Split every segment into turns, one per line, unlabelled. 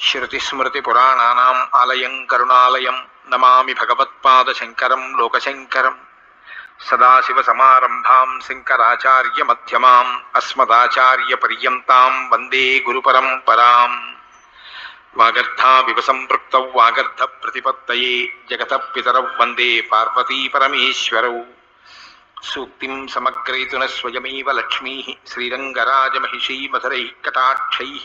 శృతిస్మృతిపురాణానాం ఆలయం కరుణాలయం నమామి భగవత్పాదశంకరం లోకశంకరం సదాశివసమారంభాం శంకరాచార్యమధ్యమాం అస్మదాచార్యపర్యంతాం వందే గురుపరంపరాం వాగర్థావివ సంపృక్తౌ వాగర్థ ప్రతిపత్తయే జగత పితరౌ వందే పార్వతీపరమేశ్వరౌ సూక్తిం సమగ్రయతున స్వయమేవ లక్ష్మీ శ్రీరంగరాజమహిషీ మధురైः కటాక్షైः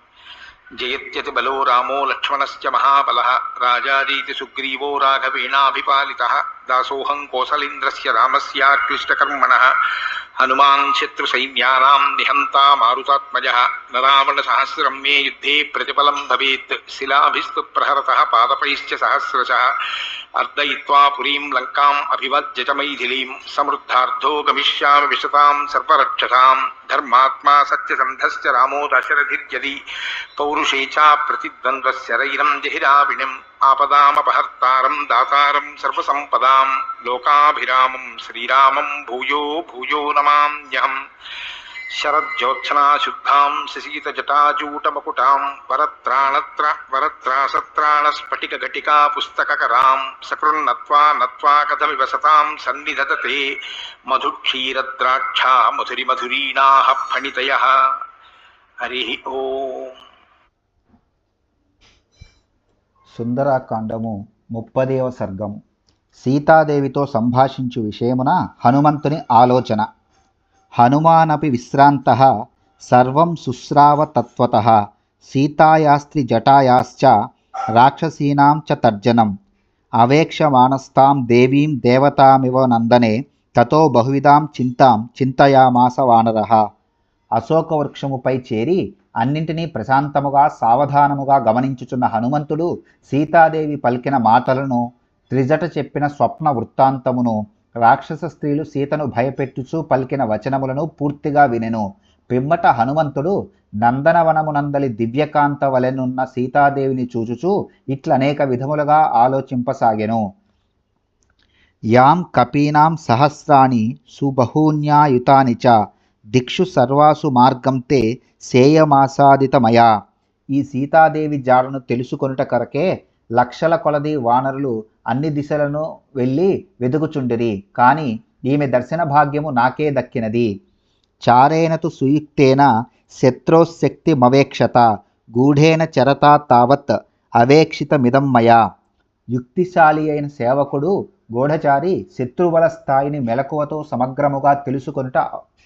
जयत्यति बलो रामो लक्ष्मणश्च महाबलः राजादीति सुग्रीवो राघवेणाभिपालितः। दासोहं कोसलेन्द्रस्य रामस्यार्क्लिष्टकर्मणः हनुमान् शत्रुसैन्यानां निहन्ता मारुतात्मजः न रावणसहस्रं मे युद्धे प्रतिफलं भवेत्। शिलाभिस्तुत्प्रहरतः पादपैश्च सहस्रशः। अर्दयित्वा पुरीं लङ्काम् अभिवज्य समृद्धार्थो गमिष्यामि विशतां सर्वरक्षसां धर्मात्मा सत्यसन्धश्च रामो दशरथिर्यदि पौरुषे च प्रतिद्वन्द्वस्य रैरं जहिराविणिम्। ఆపదామపహర్తారం దాతారం సర్వసంపదాం లోకాభిరామం శ్రీరామం భూయో భూయో నమామ్యహం శరజ్యోత్సనాశుద్ధాం శశీతజటాజూటమకుటాం వరత్రాణత్ర వరత్రాసత్రాణస్ఫటికఘటికా పుస్తకకరాం సకృన్నత్వా నత్వా కథమివ సతాం సన్నిధతతే మధుక్షీరద్రాక్షా మధురిమధురీణాః ఫణితయ. హరి ఓ.
సుందరకాండము ముప్పదేవ సర్గం. సీతాదేవితో సంభాషించు విషయమున హనుమంతుని ఆలోచన. హనుమానపి విశ్రాంత సర్వం శుశ్రావతత్వత సీతాయాస్త్రి జటాయాశ్చ రాక్షసీనాం చ తర్జనం. అవేక్షమానస్తాం దేవీం దేవతామివ నందనే తతో బహువిధాం చింతాం చింతయామాస వానర. అశోకవృక్షముపై చేరి అన్నింటినీ ప్రశాంతముగా సావధానముగా గమనించుచున్న హనుమంతుడు సీతాదేవి పలికిన మాటలను త్రిజట చెప్పిన స్వప్న వృత్తాంతమును రాక్షస స్త్రీలు సీతను భయపెట్టుచూ పలికిన వచనములను పూర్తిగా వినెను. పిమ్మట హనుమంతుడు నందనవనమునందలి దివ్యకాంత వలెనున్న సీతాదేవిని చూచుచూ ఇట్లనేక విధములుగా ఆలోచింపసాగెను. యాం కపీనాం సహస్రాణి సుబహూన్యాయుతాని చ దిక్షు సర్వాసు మార్గం తే సేయమాసాదితమయా. ఈ సీతాదేవి జాడను తెలుసుకొనుట కొరకే లక్షల కొలది వానరులు అన్ని దిశలను వెళ్ళి వెదుగుచుండిరి కానీ ఈమె దర్శన భాగ్యము నాకే దక్కినది. చారేణతు సుయుక్తేన శత్రోశక్తి మవేక్షత గూఢేన చరతా తావత్ అవేక్షితమిదం మయా. యుక్తిశాలి అయిన సేవకుడు గూఢచారి శత్రువుల స్థాయిని మెలకువతో సమగ్రముగా తెలుసుకొనుట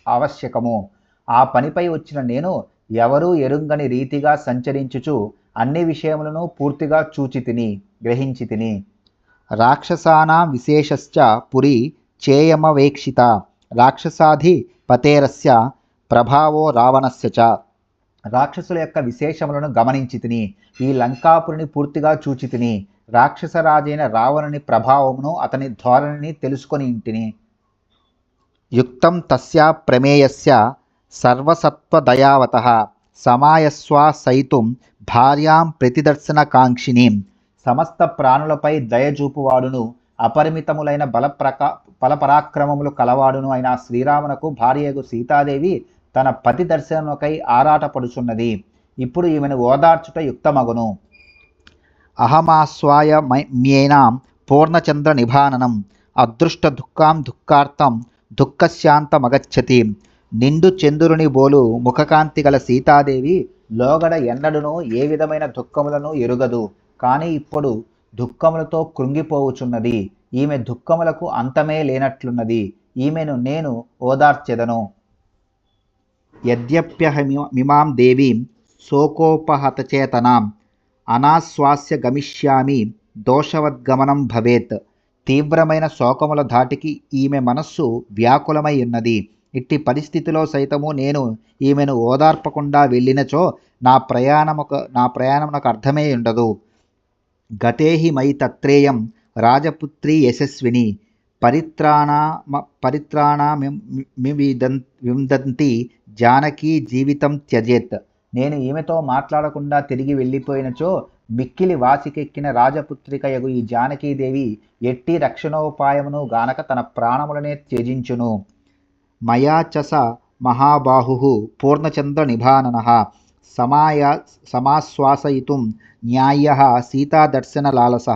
ఆవశ్యకము. ఆ పనిపై వచ్చిన నేను ఎవరూ ఎరుంగని రీతిగా సంచరించుచు అన్ని విషయములను పూర్తిగా చూచి తిని గ్రహించి తిని రాక్షసానా విశేషశ్చ పురి చేయమవేక్షిత. రాక్షసాధి పతేరస్య ప్రభావో రావణస్య చ. రాక్షసుల యొక్క విశేషములను గమనించి తిని ఈ లంకాపురిని పూర్తిగా చూచి తిని రాక్షసరాజైన రావణుని ప్రభావమును అతని ధోరణిని తెలుసుకొని ఇంటిని. యుక్తం తస్యా ప్రమేయస్య సర్వసత్వదయావత సమాయస్వా సైతుం భార్యాం ప్రతిదర్శనకాంక్షిణీం సమస్త ప్రాణులపై దయచూపువాడును అపరిమితములైన బలప్రకా బలపరాక్రమములు కలవాడును అయిన శ్రీరామునకు భార్యకు సీతాదేవి తన పతి దర్శనముకై ఆరాటపడుచున్నది. ఇప్పుడు ఈమెను ఓదార్చుట యుక్తమగును. అహమాస్వాయ మ్యేనాం పూర్ణచంద్ర నిభాననం అదృష్ట దుఃఖాం దుఃఖార్థం దుఃఖశాంతమగచ్చతి. నిండు చంద్రుని బోలు ముఖకాంతి గల సీతాదేవి లోగడ ఎన్నడును ఏ విధమైన దుఃఖములను ఎరుగదు. కానీ ఇప్పుడు దుఃఖములతో కృంగిపోవుచున్నది. ఈమె దుఃఖములకు అంతమే లేనట్లున్నది. ఈమెను నేను ఓదార్చెదను. యద్యప్యహమిమాం దేవీం శోకోపహతచేతనాం. అనాశ్వాస్య గమిష్యామి దోషవద్గమనం భవేత్. తీవ్రమైన శోకముల ధాటికి ఈమె మనస్సు వ్యాకులమై ఉన్నది. ఇట్టి పరిస్థితిలో సైతము నేను ఈమెను ఓదార్పకుండా వెళ్ళినచో నా ప్రయాణముక నా ప్రయాణమునకు అర్థమే ఉండదు. గతేహి మై తత్రేయం రాజపుత్రి యశస్విని పరిత్రాణ పరిత్రాణ విందంతి జానకి జీవితం త్యజేత్. నేను ఈమెతో మాట్లాడకుండా తిరిగి వెళ్ళిపోయినచో మిక్కిలి వాసికెక్కిన రాజపుత్రికయగు ఈ జానకీదేవి ఎట్టి రక్షణోపాయమును గానక తన ప్రాణములనే త్యజించును. మయాచస మహాబాహు పూర్ణచంద్ర నిభానన సమాయ సమాశ్వాసయితుం న్యాయ సీతాదర్శన లాలస.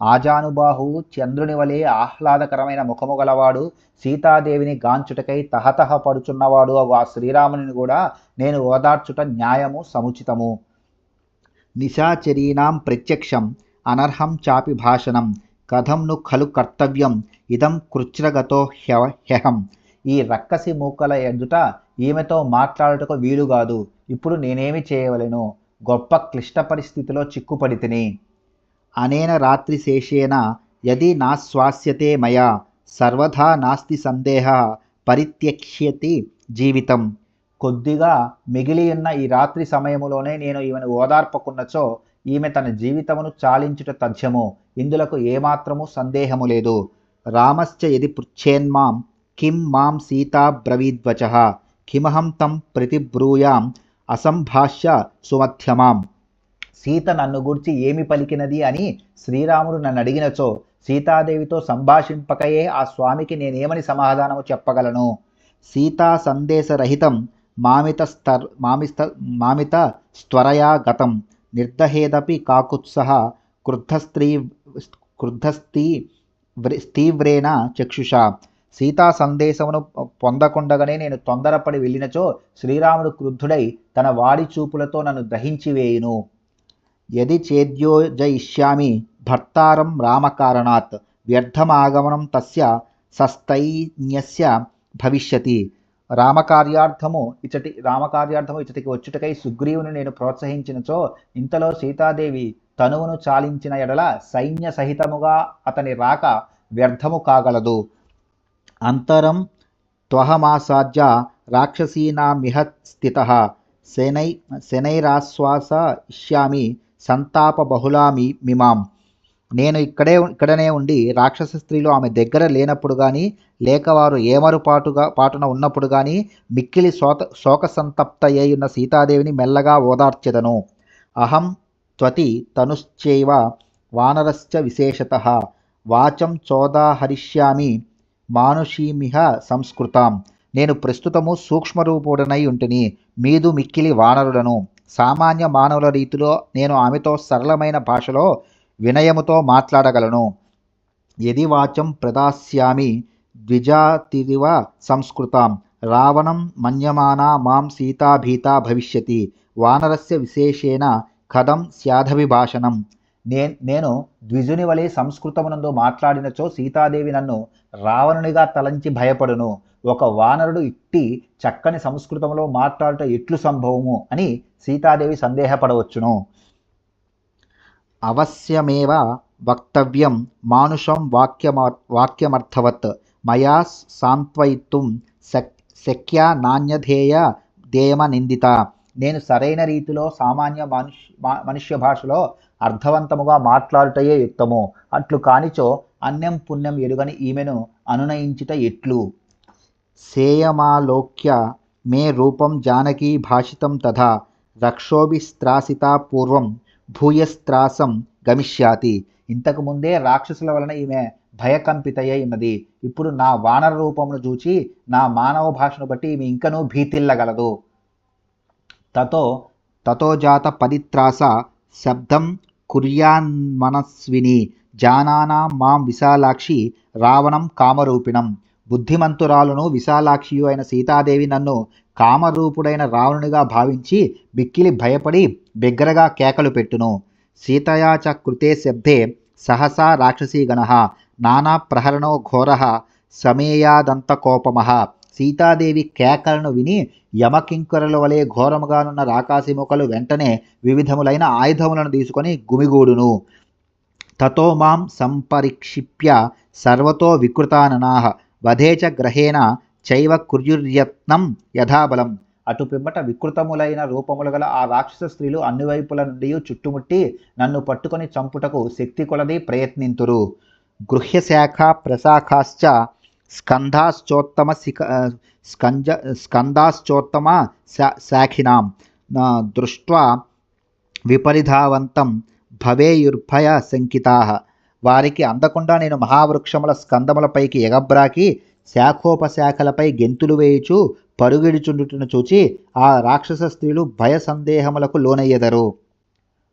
ఆజానుబాహు చంద్రుని వలె ఆహ్లాదకరమైన ముఖము గలవాడు సీతాదేవిని గాంచుటకై తహతహ పడుచున్నవాడు అగు ఆ శ్రీరాముని కూడా నేను ఓదార్చుట న్యాయము సముచితము. నిశాచరీణాం ప్రత్యక్షం అనర్హం చాపి భాషణం కథం ను ఖలు కర్తవ్యం ఇదం కృచ్రగతో హ్యవ హ్యహం. ఈ రక్కసి మూకల ఎదుట ఈమెతో మాట్లాడుటకు వీలుగాదు ఇప్పుడు నేనేమి చేయవలెను? గొప్ప క్లిష్ట పరిస్థితిలో చిక్కుపడి తిని అనేన రాత్రి శేషేన యది నాశ్వాస్యతే మయా సర్వథా నాస్తి సందేహ పరిత్యక్ష్యతి జీవితం. కొద్దిగా మిగిలి ఉన్న ఈ రాత్రి సమయములోనే నేను ఈమెను ఓదార్పకున్నచో ఈమె తన జీవితమును చాలించుట తథ్యము. ఇందులకు ఏమాత్రము సందేహము లేదు. రామశ్చ యది పృచ్ఛేన్మాం కిం మాం సీతా బ్రవీద్వచ. కిమహం తం ప్రతిబ్రూయాం అసంభాష్య సుమధ్యమాం సీత నన్ను గూర్చి ఏమి పలికినది అని శ్రీరాముడు నన్ను అడిగినచో సీతాదేవితో సంభాషింపకయే ఆ స్వామికి నేనేమని సమాధానము చెప్పగలను? సీతా సందేశరహితం మామిత స్తర్ మామిస్త మామిత స్త్వరయా గతం. నిర్దహేదపి కాకుత్సహ క్రుద్ధస్త్రీ క్రుద్ధస్థీ తీవ్రేణ చక్షుష. సీతా సందేశమును పొందకుండగానే నేను తొందరపడి వెళ్ళినచో శ్రీరాముడు క్రుద్ధుడై తన వాడి చూపులతో నన్ను దహించివేయును యది చేద్యోజయిష్యామి భర్తారం రామకారణాత్. వ్యర్థమాగమనం తస్య సస్తైన్యస్య భవిష్యతి. రామకార్యార్థము ఇచటి రామకార్యార్థము ఇచ్చటికి వచ్చుటకై సుగ్రీవుని నేను ప్రోత్సహించినచో ఇంతలో సీతాదేవి తనువును చాలించిన ఎడల సైన్య సహితముగా అతని రాక వ్యర్థము కాగలదు. అంతరం త్వహమాసాద్య రాక్షసీనామిహ స్థిత. శనై శనైరాశ్వాస ఇష్యామి సంతాప బహుళామి మిమాం. నేను ఇక్కడే ఇక్కడనే ఉండి రాక్షస స్త్రీలు ఆమె దగ్గర లేనప్పుడు కానీ లేక వారు ఏమరుపాటుగా పాటున ఉన్నప్పుడు కానీ మిక్కిలి శోత శోక సంతప్తయ్యున్న సీతాదేవిని మెల్లగా ఓదార్చెదను. అహం త్వతి తనుశ్చైవ వానరశ్చ విశేషత. వాచం చోదాహరిష్యామి మానుషీమిహ సంస్కృతాం. నేను ప్రస్తుతము సూక్ష్మరూపుడనై ఉంటిని మీదు మిక్కిలి వానరులను సామాన్య మానవుల రీతిలో నేను ఆమెతో సరళమైన భాషలో వినయముతో మాట్లాడగలను. యది వాచం ప్రదాస్యామి ద్విజాతిరివ సంస్కృతాం. రావణం మన్యమానా మాం సీతాభీతా భవిష్యతి. వానరస్య విశేషేణ కథం స్యాధవిభాషణం. నే నేను ద్విజుని వలె సంస్కృతమునందు మాట్లాడినచో సీతాదేవి నన్ను రావణునిగా తలంచి భయపడును. ఒక వానరుడు ఇట్టి చక్కని సంస్కృతంలో మాట్లాడటం ఎట్లు సంభవము అని సీతాదేవి సందేహపడవచ్చును. అవశ్యమేవ వక్తవ్యం మానుషం వాక్యమా వాక్యమర్థవత్. మయా సాంత్వయిత్తుం శక్ శక్య నాణ్యధేయ ధేయమ నిందిత. నేను సరైన రీతిలో సామాన్య మనుష్ మనుష్య భాషలో అర్థవంతముగా మాట్లాడుటయే యుక్తము. అట్లు కానిచో అన్యం పుణ్యం ఎరుగని ఈమెను అనునయించుట ఎట్లు? సేయమాలోక్య మే రూపం జానకీ భాషితం తథా. రక్షోభిస్త్రాసిత పూర్వం భూయస్త్రాసం గమిష్యాతి. ఇంతకు ముందే రాక్షసుల వలన ఈమె భయకంపితయ్య ఉన్నది. ఇప్పుడు నా వానర రూపమును చూచి నా మానవ భాషను బట్టి ఈమె ఇంకనూ భీతిల్లగలదు. తతో తతోజాత పరిత్రాస శబ్దం కుర్యాన్మనస్విని. జానానా మాం విశాలాక్షి రావణం కామరూపిణం. బుద్ధిమంతురాలును విశాలాక్షియు అయిన సీతాదేవి నన్ను కామరూపుడైన రావణునిగా భావించి బిక్కిలి భయపడి బిగ్గరగా కేకలు పెట్టును. సీతయా చ కృతే శబ్దే సహసా రాక్షసీగణ నానా ప్రహరణో ఘోర సమేయాదంతకోపమః సీతాదేవి కేకలను విని యమకింకరుల వలె ఘోరముగానున్న రాకాసిముఖలు వెంటనే వివిధములైన ఆయుధములను తీసుకొని గుమిగూడును. తతో మాం సంపరిక్షిప్య సర్వతో వికృతాననాహ వధే చ గ్రహేణ చైవ కుర్యుర్యత్నం యథాబలం. అటు పిమ్మట వికృతములైన రూపములు గల ఆ రాక్షస స్త్రీలు అన్ని వైపుల నుండి చుట్టుముట్టి నన్ను పట్టుకొని చంపుటకు శక్తి కొలది ప్రయత్నింతురు. గృహ్యశాఖ ప్రశాఖాశ్చ స్కంధాశ్చోత్తమ శిఖ స్కంజ స్కందాశ్చోత్తమ శా శాఖినాం. దృష్ట్వా విపరిధావంతం భవేయుర్భయ శంకితా వారికి అందకుండా నేను మహావృక్షముల స్కందములపైకి ఎగబ్రాకి శాఖోపశాఖలపై గెంతులు వేయుచు పరుగిడుచుండుటను చూచి ఆ రాక్షస స్త్రీలు భయ సందేహములకు లోనయ్యెదరు.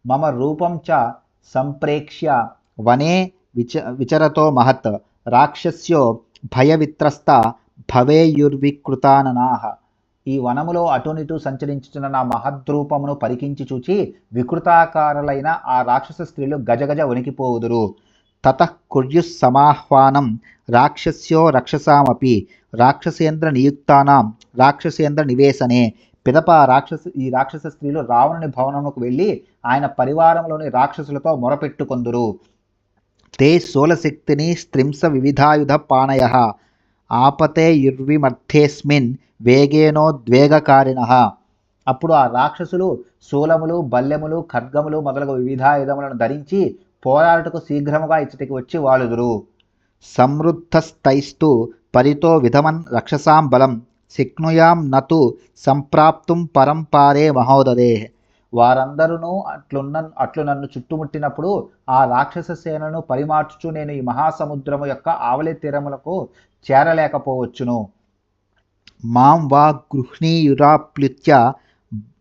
మమ రూపం చ సంప్రేక్ష్య వనే విచ విచరతో మహత్. రాక్షస్యో భయవిత్రస్త భవేయుర్వికృతాననాహ. ఈ వనములో అటునిటు సంచరించుతున్న నా మహద్రూపమును పరికించి చూచి వికృతాకారులైన ఆ రాక్షస స్త్రీలు గజగజ వణికిపోవుదురు. తతః కుర్యుస్సమాహ్వానం రాక్షస్యో రక్షసామపి. రాక్షసేంద్ర నియుక్తానాం రాక్షసేంద్ర నివేశనే. పిదప రాక్షస ఈ రాక్షస స్త్రీలు రావణుని భవనముకు వెళ్ళి ఆయన పరివారంలోని రాక్షసులతో మొరపెట్టుకొందురు. తే శూలశక్తిని స్త్రింస వివిధాయుధ పాణయ ఆపతే యుర్విమర్థేస్మిన్ వేగేనోద్వేగకారిణ అప్పుడు ఆ రాక్షసులు శూలములు బల్లెములు ఖడ్గములు మొదలగు వివిధాయుధములను ధరించి పోరాటకు శీఘ్రముగా ఇచ్చటికి వచ్చి వాలుదురు. సమృద్ధస్థైస్తు పరితో విధమన్ రక్షసాం బలం శక్నుయాం నతు సంప్రాప్తుం పరంపారే మహోదరే. వారందరూ అట్లున్న అట్లు నన్ను చుట్టుముట్టినప్పుడు ఆ రాక్షస సేనను పరిమార్చుచు నేను ఈ మహాసముద్రము యొక్క ఆవలి తీరములకు చేరలేకపోవచ్చును. మాం వా గృహ్ణీయురాప్లుత్య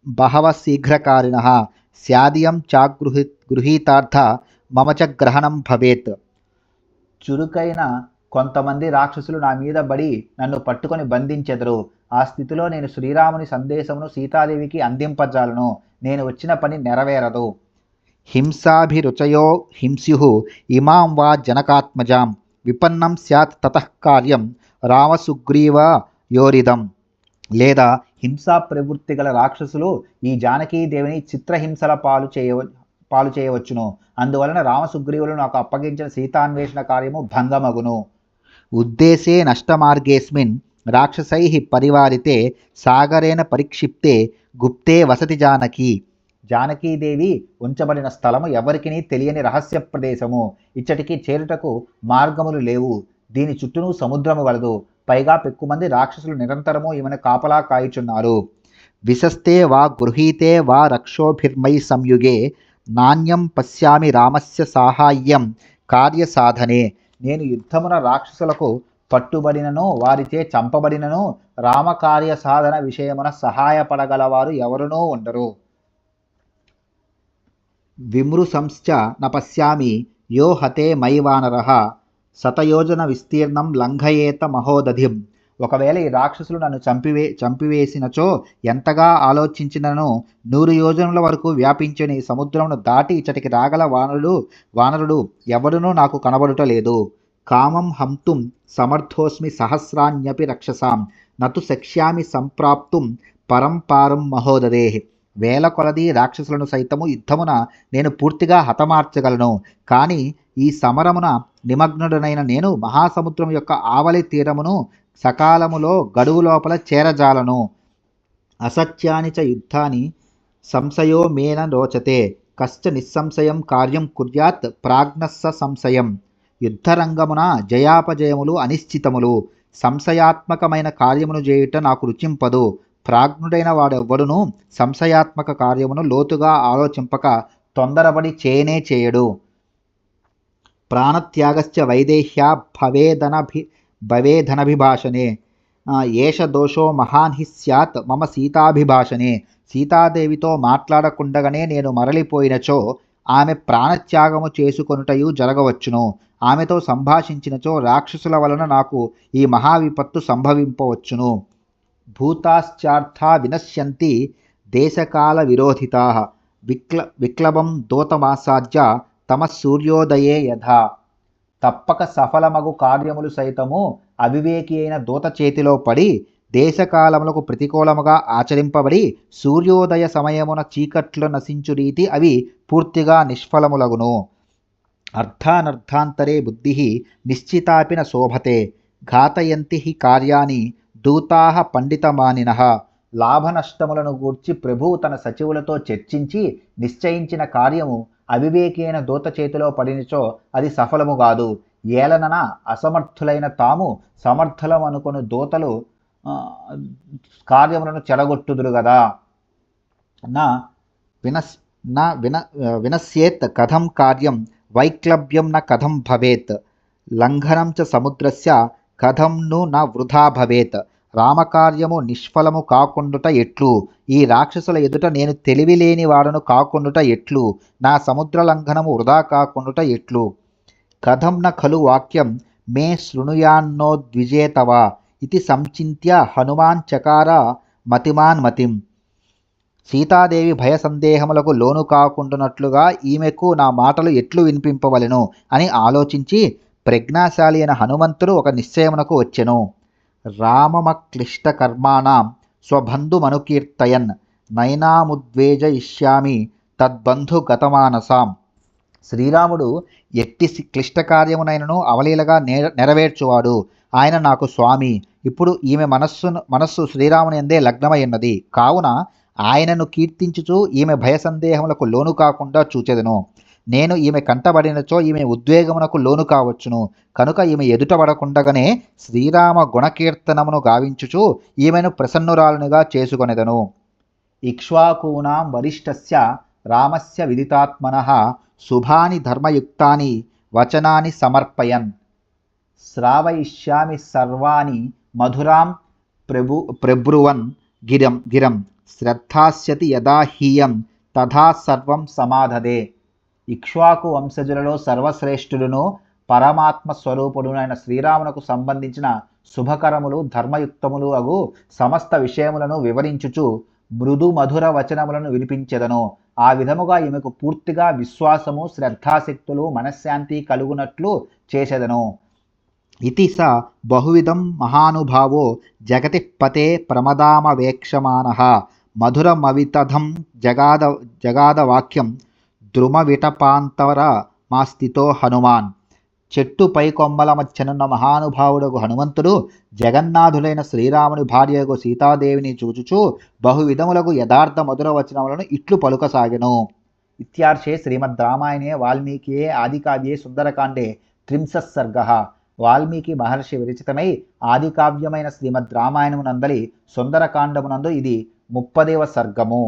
బహవ శీఘ్రకారిణ స్యాదియం చాగృహి గృహీతార్థ మమచ గ్రహణం భవేత్. చురుకైన కొంతమంది రాక్షసులు నా మీద బడి నన్ను పట్టుకొని బంధించెదరు. ఆ స్థితిలో నేను శ్రీరాముని సందేశమును సీతాదేవికి అందింపజాలను. నేను వచ్చిన పని నెరవేరదు. హింసాభిరుచయో హింస్యు ఇమాం వా జనకాత్మజాం. విపన్నం స్యాత్ తతఃకార్యం రామసుగ్రీవ యోరిదం. లేదా హింసా ప్రవృత్తి గల రాక్షసులు ఈ జానకీదేవిని చిత్రహింసల పాలు చేయ పాలు చేయవచ్చును. అందువలన రామసుగ్రీవులు నాకు అప్పగించిన సీతాన్వేషణ కార్యము భంగమగును. ఉద్దేశే నష్టమార్గేస్మిన్ రాక్షసై పరివారితే సాగరేణ పరిక్షిప్తే గుప్తే వసతి జానకి. జానకీదేవి ఉంచబడిన స్థలము ఎవరికిని తెలియని రహస్య ప్రదేశము. ఇచ్చటికి చేరుటకు మార్గములు లేవు. దీని చుట్టూను సముద్రము గలదు పైగా పెక్కుమంది రాక్షసులు నిరంతరము ఈమెను కాపలా కాయుచున్నారు. విశస్తే వా గృహీతే వా రక్షోభిర్మై సంయుగే నాణ్యం పశ్యామి రామస్య సాహాయ్యం కార్యసాధనే. నేను యుద్ధమున రాక్షసులకు పట్టుబడినను వారిచే చంపబడినను రామకార్య సాధన విషయమున సహాయపడగలవారు ఎవరునూ ఉండరు. విమృశంశ్చ న పశ్యామి యో హతే మై శతయోజన విస్తీర్ణం లంఘయేత మహోదధిం. ఒకవేళ ఈ రాక్షసులు నన్ను చంపివే చంపివేసినచో ఎంతగా ఆలోచించినను నూరు యోజనల వరకు వ్యాపించని సముద్రమును దాటి ఇచ్చటికి రాగల వానరుడు వానరుడు ఎవరునూ నాకు కనబడుట లేదు కామం హంతుం సమర్థోస్మి సహస్రాణ్యపి రక్షసాం నతు శక్ష్యామి సంప్రాప్తుం పరంపారం మహోదరే. వేల కొలది రాక్షసులను సైతము యుద్ధమున నేను పూర్తిగా హతమార్చగలను. కానీ ఈ సమరమున నిమగ్నుడనైన నేను మహాసముద్రం యొక్క ఆవలి తీరమును సకాలములో గడువు లోపల చేరజాలను. అసత్యాని చ యుద్ధాని సంశయో మేన రోచతే. కశ్చ నిస్సంశయం కార్యం కుర్యాత్ ప్రాజ్ఞస్స సంశయం. యుద్ధరంగమున జయాపజయములు అనిశ్చితములు. సంశయాత్మకమైన కార్యమును చేయుట నాకు రుచింపదు. ప్రాజ్ఞుడైన వాడెవ్వడును సంశయాత్మక కార్యమును లోతుగా ఆలోచింపక తొందరపడి చేయనే చేయడు. ప్రాణత్యాగస్య వైదేహ్య భవేదనభి భవేధనభిభాషణే ఏష దోషో మహాన్ హి స్యాత్ మమ సీతాభిభాషణే సీతాదేవితో మాట్లాడకుండగానే నేను మరలిపోయినచో ఆమె ప్రాణత్యాగము చేసుకొనుటయు జరగవచ్చును. ఆమెతో సంభాషించినచో రాక్షసుల వలన నాకు ఈ మహావిపత్తు సంభవింపవచ్చును. భూతాశ్చార్థా వినశ్యంతి దేశకాల విరోధితా. విక్ల విక్లవం దోతమాసాద్య తమ సూర్యోదయే యథా. తప్పక సఫలమగు కార్యములు సైతము అవివేకి అయిన దూత చేతిలో పడి దేశకాలములకు ప్రతికూలముగా ఆచరింపబడి సూర్యోదయ సమయమున చీకట్లు నశించు రీతి అవి పూర్తిగా నిష్ఫలములగును. అర్థానర్థాంతరే బుద్ధి నిశ్చితాపిన శోభతే ఘాతయంతి హి కార్యాన్ని దూతా పండితమానిన. లాభనష్టములను గూర్చి ప్రభువు తన సచివులతో చర్చించి నిశ్చయించిన కార్యము అవివేకైన దూత చేతిలో పడినచో అది సఫలము కాదు. ఏలనన అసమర్థులైన తాము సమర్థులమనుకొని దూతలు కార్యములను చెడగొట్టుదురు కదా నా వినస్ నా విన వినశ్యేత్ కథం కార్యం వైక్లభ్యం న కథం భవేత్. లంఘనం చ సముద్రస్య కథం ను న వృధా భవేత్. రామకార్యము నిష్ఫలము కాకుండుట ఎట్లు? ఈ రాక్షసుల ఎదుట నేను తెలివి లేని వాడను కాకుండుట ఎట్లు? నా సముద్ర లంఘనము వృధా కాకుండుట ఎట్లు? కథంన ఖలు వాక్యం మే శృణుయాన్నో ద్విజేతవ ఇది సంచింత్య హనుమాన్ చకార మతిమాన్ మతిం. సీతాదేవి భయ సందేహములకు లోను కాకుండానట్లుగా ఈమెకు నా మాటలు ఎట్లు వినిపింపవలెను అని ఆలోచించి ప్రజ్ఞాశాలి అయిన హనుమంతుడు ఒక నిశ్చయమునకు వచ్చెను. రామమక్లిష్టకర్మాణం స్వబంధుమనుకీర్తయన్ నైనాముద్వేజయిష్యామి తద్బంధు గతమానసాం శ్రీరాముడు ఎట్టి సి- క్లిష్ట కార్యమునైనను అవలీలగా నే నెరవేర్చువాడు. ఆయన నాకు స్వామి. ఇప్పుడు ఈమె మనస్సును మనస్సు శ్రీరాముని ఎందే లగ్నమై ఉన్నది కావున ఆయనను కీర్తించుచు ఈమె భయ సందేహములకు లోను కాకుండా చూచెదను. నేను ఈమె కంటబడినచో ఈమె ఉద్వేగమునకు లోను కావచ్చును. కనుక ఈమె ఎదుటబడకుండగానే శ్రీరామ గుణకీర్తనమును గావించుచు ఈమెను ప్రసన్నురాలునిగా చేసుకొనెదను. ఇక్ష్వాకూనాం వరిష్టస్య రామస్య విదితాత్మన శుభాని ధర్మయుక్తాని వచనాని సమర్పయన్. శ్రావయిష్యామి సర్వాణి మధురాం ప్రభు ప్రభ్రువన్ గిరం గిరం. శ్రద్ధాస్యతి యదా హీయం తథా సర్వం సమాధదే. ఇక్ష్వాకు వంశజులలో సర్వశ్రేష్ఠుడును పరమాత్మ స్వరూపుడునైన శ్రీరామునకు సంబంధించిన శుభకరములు ధర్మయుక్తములు అగు సమస్త విషయములను వివరించుచు మృదు మధుర వచనములను వినిపించెదను. ఆ విధముగా ఈమెకు పూర్తిగా విశ్వాసము శ్రద్ధాశక్తులు మనశ్శాంతి కలుగునట్లు చేసేదను. ఇతి స బహువిధం మహానుభావో జగతి పతే ప్రమదామవేక్షమాణ మధురమవితధం జగాద జగాదవాక్యం ద్రుమవిటపాంతర మాస్థితో హనుమాన్. చెట్టు పై కొమ్మల మధ్యనున్న మహానుభావుడకు హనుమంతుడు జగన్నాథులైన శ్రీరాముని భార్యకు సీతాదేవిని చూచుచూ బహువిధములకు యథార్థ మధుర వచనములను ఇట్లు పలుకసాగెను. ఇత్యార్షే శ్రీమద్ రామాయణే వాల్మీకియే ఆదికావ్యే సుందరకాండే త్రింశత్ సర్గ వాల్మీకి మహర్షి విరచితమై ఆదికావ్యమైన శ్రీమద్ రామాయణమునందలి సుందరకాండమునందు ఇది ముప్పదేవ సర్గము.